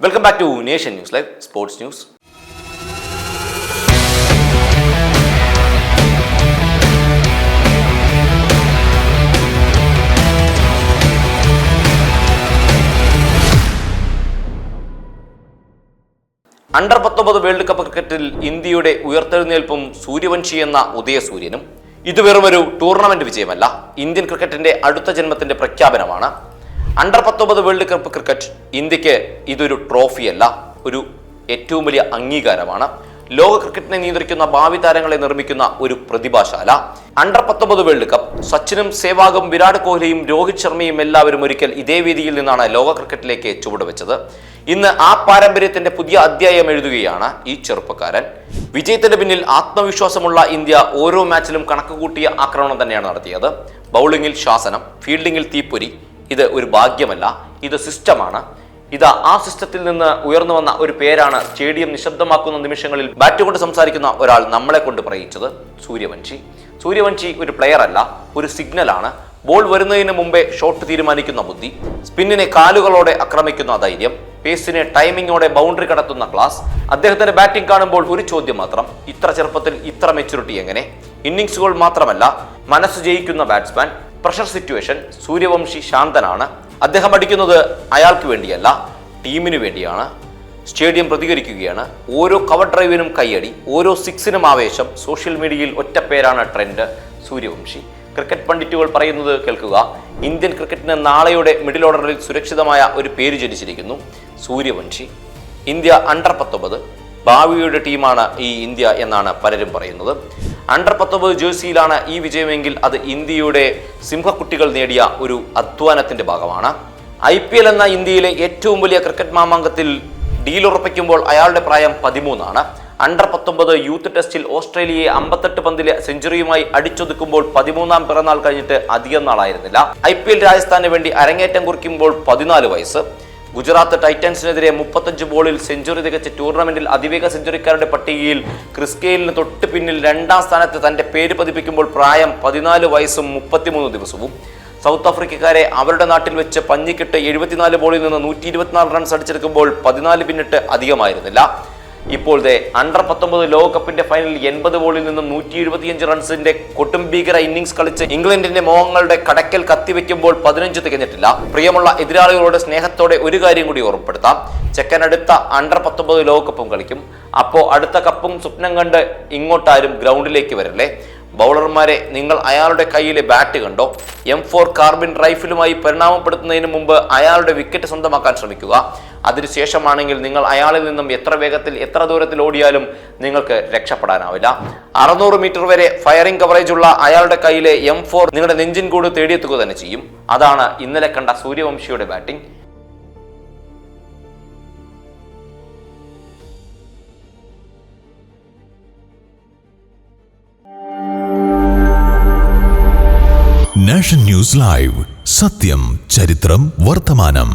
Welcome back to Nation News live sports news under പത്തൊമ്പത് world cup ക്രിക്കറ്റിൽ ഇന്ത്യയുടെ ഉയർത്തെഴുന്നേൽപ്പും സൂര്യവംശി എന്ന ഉദയസൂര്യനും ഇത് വെറുമൊരു ടൂർണമെന്റ് വിജയമല്ല. ഇന്ത്യൻ ക്രിക്കറ്റിന്റെ അടുത്ത ജന്മത്തിന്റെ പ്രഖ്യാപനമാണ് അണ്ടർ പത്തൊമ്പത് വേൾഡ് കപ്പ് ക്രിക്കറ്റ് ഇന്ത്യയ്ക്ക് ഇതൊരു ട്രോഫിയല്ല ഒരു ഏറ്റവും വലിയ അംഗീകാരമാണ്. ലോക ക്രിക്കറ്റിനെ നിയന്ത്രിക്കുന്ന ഭാവി താരങ്ങളെ നിർമ്മിക്കുന്ന ഒരു പ്രതിഭാശാല. അണ്ടർ പത്തൊമ്പത് വേൾഡ് കപ്പ് സച്ചിനും സേവാഗും വിരാട് കോഹ്ലിയും രോഹിത് ശർമ്മയും എല്ലാവരും ഒരിക്കൽ ഇതേ വേദിയിൽ നിന്നാണ് ലോക ക്രിക്കറ്റിലേക്ക് ചുവടുവെച്ചത്. ഇന്ന് ആ പാരമ്പര്യത്തിന്റെ പുതിയ അധ്യായം എഴുതുകയാണ് ഈ ചെറുപ്പക്കാരൻ. വിജയത്തിന്റെ പിന്നിൽ ആത്മവിശ്വാസമുള്ള ഇന്ത്യ ഓരോ മാച്ചിലും കണക്കുകൂട്ടിയ ആക്രമണം തന്നെയാണ് നടത്തിയത്. ബൗളിംഗിൽ ശാസനം ഫീൽഡിംഗിൽ തീപ്പൊരി ഇത് ഒരു ഭാഗ്യമല്ല ഇത് സിസ്റ്റമാണ്. ഇത് ആ സിസ്റ്റത്തിൽ നിന്ന് ഉയർന്നു വന്ന ഒരു പേരാണ് സ്റ്റേഡിയം നിശബ്ദമാക്കുന്ന നിമിഷങ്ങളിൽ ബാറ്റ് കൊണ്ട് സംസാരിക്കുന്ന ഒരാൾ നമ്മളെ കൊണ്ട് പറയിച്ചത് സൂര്യവംശി സൂര്യവംശി ഒരു പ്ലെയർ അല്ല ഒരു സിഗ്നലാണ് ബോൾ വരുന്നതിന് മുമ്പേ ഷോട്ട് തീരുമാനിക്കുന്ന ബുദ്ധി സ്പിന്നിനെ കാലുകളോടെ ആക്രമിക്കുന്ന ധൈര്യം പേസിനെ ടൈമിങ്ങോടെ ബൗണ്ടറി കടത്തുന്ന ക്ലാസ് അദ്ദേഹത്തിന്റെ ബാറ്റിംഗ് കാണുമ്പോൾ ഒരു ചോദ്യം മാത്രം ഇത്ര ചെറുപ്പത്തിൽ ഇത്ര മെച്ചൂരിറ്റി എങ്ങനെ? ഇന്നിങ്സുകൾ മാത്രമല്ല മനസ്സ് ജയിക്കുന്ന ബാറ്റ്സ്മാൻ പ്രഷർ സിറ്റുവേഷൻ സൂര്യവംശി ശാന്തനാണ്. അദ്ദേഹം അടിക്കുന്നത് അയാൾക്ക് വേണ്ടിയല്ല ടീമിന് വേണ്ടിയാണ്. സ്റ്റേഡിയം പ്രതികരിക്കുകയാണ്. ഓരോ കവർ ഡ്രൈവിനും കൈയടി ഓരോ സിക്സിനും ആവേശം. സോഷ്യൽ മീഡിയയിൽ ഒറ്റ പേരാണ് ട്രെൻഡ് സൂര്യവംശി. ക്രിക്കറ്റ് പണ്ഡിറ്റുകൾ പറയുന്നത് കേൾക്കുക ഇന്ത്യൻ ക്രിക്കറ്റിന് നാളെയുടെ മിഡിൽ ഓർഡറിൽ സുരക്ഷിതമായ ഒരു പേര് ജനിച്ചിരിക്കുന്നു സൂര്യവംശി. ഇന്ത്യ അണ്ടർ പത്തൊമ്പത് ഭാവിയുടെ ടീമാണ് ഈ ഇന്ത്യ എന്നാണ് പലരും പറയുന്നത്. അണ്ടർ പത്തൊമ്പത് ജേഴ്സിയിലാണ് ഈ വിജയമെങ്കിൽ അത് ഇന്ത്യയുടെ സിംഹക്കുട്ടികൾ നേടിയ ഒരു അധ്വാനത്തിന്റെ ഭാഗമാണ്. ഐ പി എൽ എന്ന ഇന്ത്യയിലെ ഏറ്റവും വലിയ ക്രിക്കറ്റ് മാമാങ്കത്തിൽ ഡീൽ ഉറപ്പിക്കുമ്പോൾ അയാളുടെ പ്രായം പതിമൂന്നാണ്. അണ്ടർ പത്തൊമ്പത് യൂത്ത് ടെസ്റ്റിൽ ഓസ്ട്രേലിയയെ അമ്പത്തെട്ട് പന്തിലെ സെഞ്ചുറിയുമായി അടിച്ചൊതുക്കുമ്പോൾ പതിമൂന്നാം പിറന്നാൾ കഴിഞ്ഞിട്ട് അധികം നാളായിരുന്നില്ല. ഐ പി എൽ രാജസ്ഥാന് വേണ്ടി അരങ്ങേറ്റം കുറിക്കുമ്പോൾ പതിനാല് വയസ്സ്. ഗുജറാത്ത് ടൈറ്റൻസിനെതിരെ മുപ്പത്തഞ്ച് ബോളിൽ സെഞ്ചുറി തികച്ച ടൂർണമെന്റിൽ അതിവേഗ സെഞ്ചുറിക്കാരുടെ പട്ടികയിൽ ക്രിസ്കെയിലിന് തൊട്ട് പിന്നിൽ രണ്ടാം സ്ഥാനത്ത് തന്റെ പേര് പതിപ്പിക്കുമ്പോൾ പ്രായം പതിനാല് വയസ്സും മുപ്പത്തിമൂന്ന് ദിവസവും. സൗത്ത് ആഫ്രിക്കക്കാരെ അവരുടെ നാട്ടിൽ വെച്ച് പഞ്ഞിക്കിട്ട് എഴുപത്തിനാല് ബോളിൽ നിന്ന് നൂറ്റി ഇരുപത്തിനാല് റൺസ് അടിച്ചെടുക്കുമ്പോൾ പതിനാല് പിന്നിട്ട് അധികമായിരുന്നില്ല. ഇപ്പോൾ അണ്ടർ പത്തൊമ്പത് ലോകകപ്പിന്റെ ഫൈനലിൽ എൺപത് ബോളിൽ നിന്നും നൂറ്റി എഴുപത്തിയഞ്ച് റൺസിന്റെ കൊട്ടുംഭീകര ഇന്നിംഗ്സ് കളിച്ച് ഇംഗ്ലണ്ടിന്റെ മോഹങ്ങളുടെ കടക്കൽ കത്തിവെക്കുമ്പോൾ പതിനഞ്ച് തികഞ്ഞിട്ടില്ല. പ്രിയമുള്ള എതിരാളികളുടെ സ്നേഹത്തോടെ ഒരു കാര്യം കൂടി ഓർമ്മപ്പെടുത്താം. ചെക്കൻ അടുത്ത അണ്ടർ പത്തൊമ്പത് ലോകകപ്പും കളിക്കും. അപ്പോൾ അടുത്ത കപ്പും സ്വപ്നം കണ്ട് ഇങ്ങോട്ടാരും ഗ്രൗണ്ടിലേക്ക് വരല്ലേ? ബൗളർമാരെ നിങ്ങൾ അയാളുടെ കയ്യിലെ ബാറ്റ് കണ്ടോ? എം ഫോർ കാർബിൻ റൈഫിലുമായി പരിണാമപ്പെടുത്തുന്നതിന് മുമ്പ് അയാളുടെ വിക്കറ്റ് സ്വന്തമാക്കാൻ ശ്രമിക്കുക. അതിനുശേഷമാണെങ്കിൽ നിങ്ങൾ അയാളിൽ നിന്നും എത്ര വേഗത്തിൽ എത്ര ദൂരത്തിൽ ഓടിയാലും നിങ്ങൾക്ക് രക്ഷപ്പെടാനാവില്ല. അറുന്നൂറ് മീറ്റർ വരെ ഫയറിംഗ് കവറേജ് ഉള്ള അയാളുടെ കയ്യിലെ എം ഫോർ നിങ്ങളുടെ നെഞ്ചിൻ കൂട് തേടിയെത്തുക തന്നെ ചെയ്യും. അതാണ് ഇന്നലെ കണ്ട സൂര്യവംശിയുടെ ബാറ്റിംഗ്. നാഷൻ ന്യൂസ് ലൈവ് സത്യം ചരിത്രം വർത്തമാനം